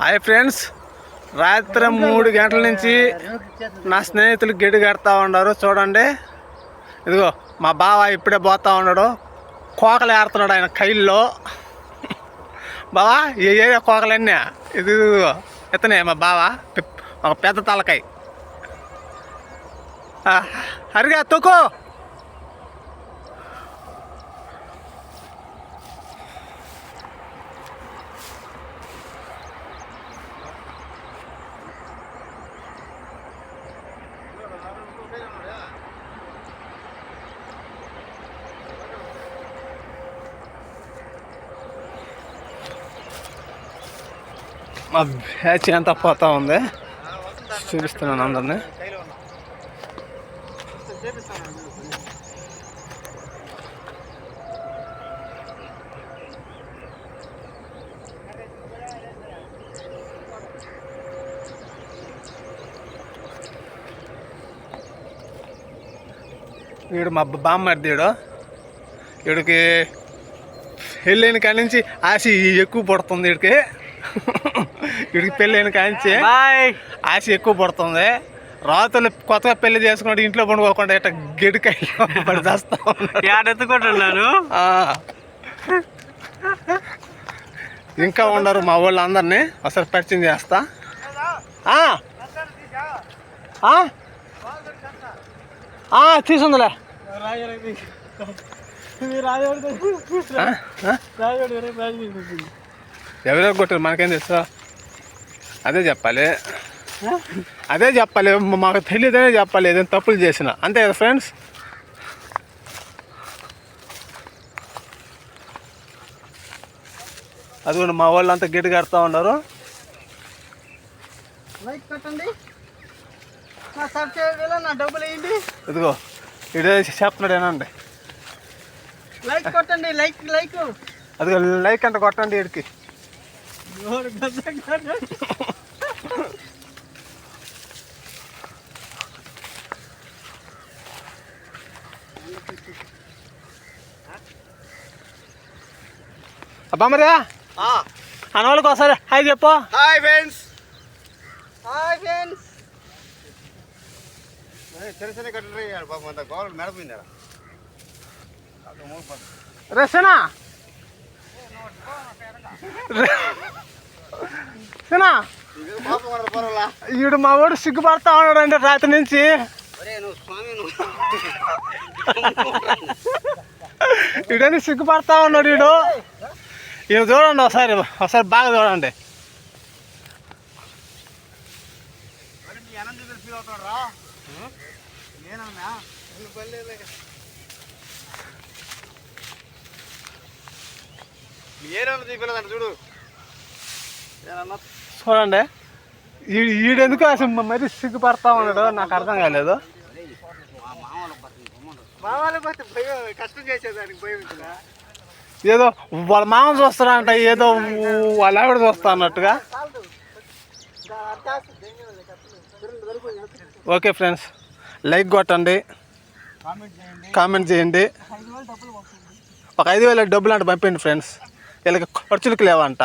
Hi friends. రాత్రి మూడు గంటల నుంచి నా స్నేహితులు గెడి కడతా ఉన్నారు. చూడండి. ఇదిగో మా బావ ఇప్పుడే పోతా ఉన్నాడు. కోకలు ఏడుతున్నాడు ఆయన కైల్లో. బావా ఏ ఏ కోకలన్నీ? ఇది ఇదిగో ఇతనే మా బావ. ఒక పెద్ద తలకాయ. అరిగా హరిగా మా బ్యాచ్ ఎంత పోతా ఉంది. చూపిస్తున్నాను అందరినీ. వీడు మా బామ్మర్ది వీడు. వీడికి పెళ్ళైన కాడి నుంచి ఆశ ఎక్కువ పడుతుంది వీడికి. వీడికి పెళ్ళైన బాయ్. ఆశ ఎక్కువ పడుతుంది. రాతులు కొత్తగా పెళ్ళి చేసుకున్నాడు ఇంట్లో పండుకోకుండా ఇట్లా గెడికాయ చేస్తా ఎత్తుకుంటున్నాను. ఇంకా ఉండరు మా వాళ్ళు అందరినీ ఒకసారి పరిచయం చేస్తా. తీసుందిలే? ఎవరో కొట్టారు మనకేం తెలుసు? అదే చెప్పాలి. అదే చెప్పాలి. మాకు తెలియదనే చెప్పాలి. ఏదైనా తప్పులు చేసిన. అంతే కదా ఫ్రెండ్స్? అది కూడా మా వాళ్ళు అంతా గిడ్డు కడతా ఉన్నారు. ఇదిగో ఇదే చెప్తున్నాడు ఏనండి. లైక్ కొట్టండి. లైక్ లైక్ అదిగో లైక్ అంటే కొట్టండి వీడికి అబ్బా మరి అన్న వాళ్ళకి ఒకసారి హాయ్ చెప్పు. Hi friends. Hi friends. తెలిసిన కట్టరే పాపం అంత గోడలు మెడపోయిందా రసనా. సనా ఈడు మా వాడు సిగ్గుపడతా ఉన్నాడు అంటే రాత్రి నుంచి. ఈడని సిగ్గుపడతా ఉన్నాడు ఈడు? ఈయన చూడండి ఒకసారి ఒకసారి బాగా చూడండి. చూడు. చూడండి. ఈ- ఈడెందుకు అసలు మరి సిగ్గుపడతా ఉన్నాడు నాకు అర్థం కాలేదు. మామూలు కష్టం చేసేదానికి భయం ఏదో వాళ్ళ మామ చూస్తాడంట ఏదో వాళ్ళ ఆవిడ చూస్తా అన్నట్టుగా. ఓకే ఫ్రెండ్స్ లైక్ కొట్టండి కామెంట్ చేయండి. ఒక ఐదు వేల డబ్బులు అంటే పంపండి ఫ్రెండ్స్. వీళ్ళకి ఖర్చులకు లేవంట.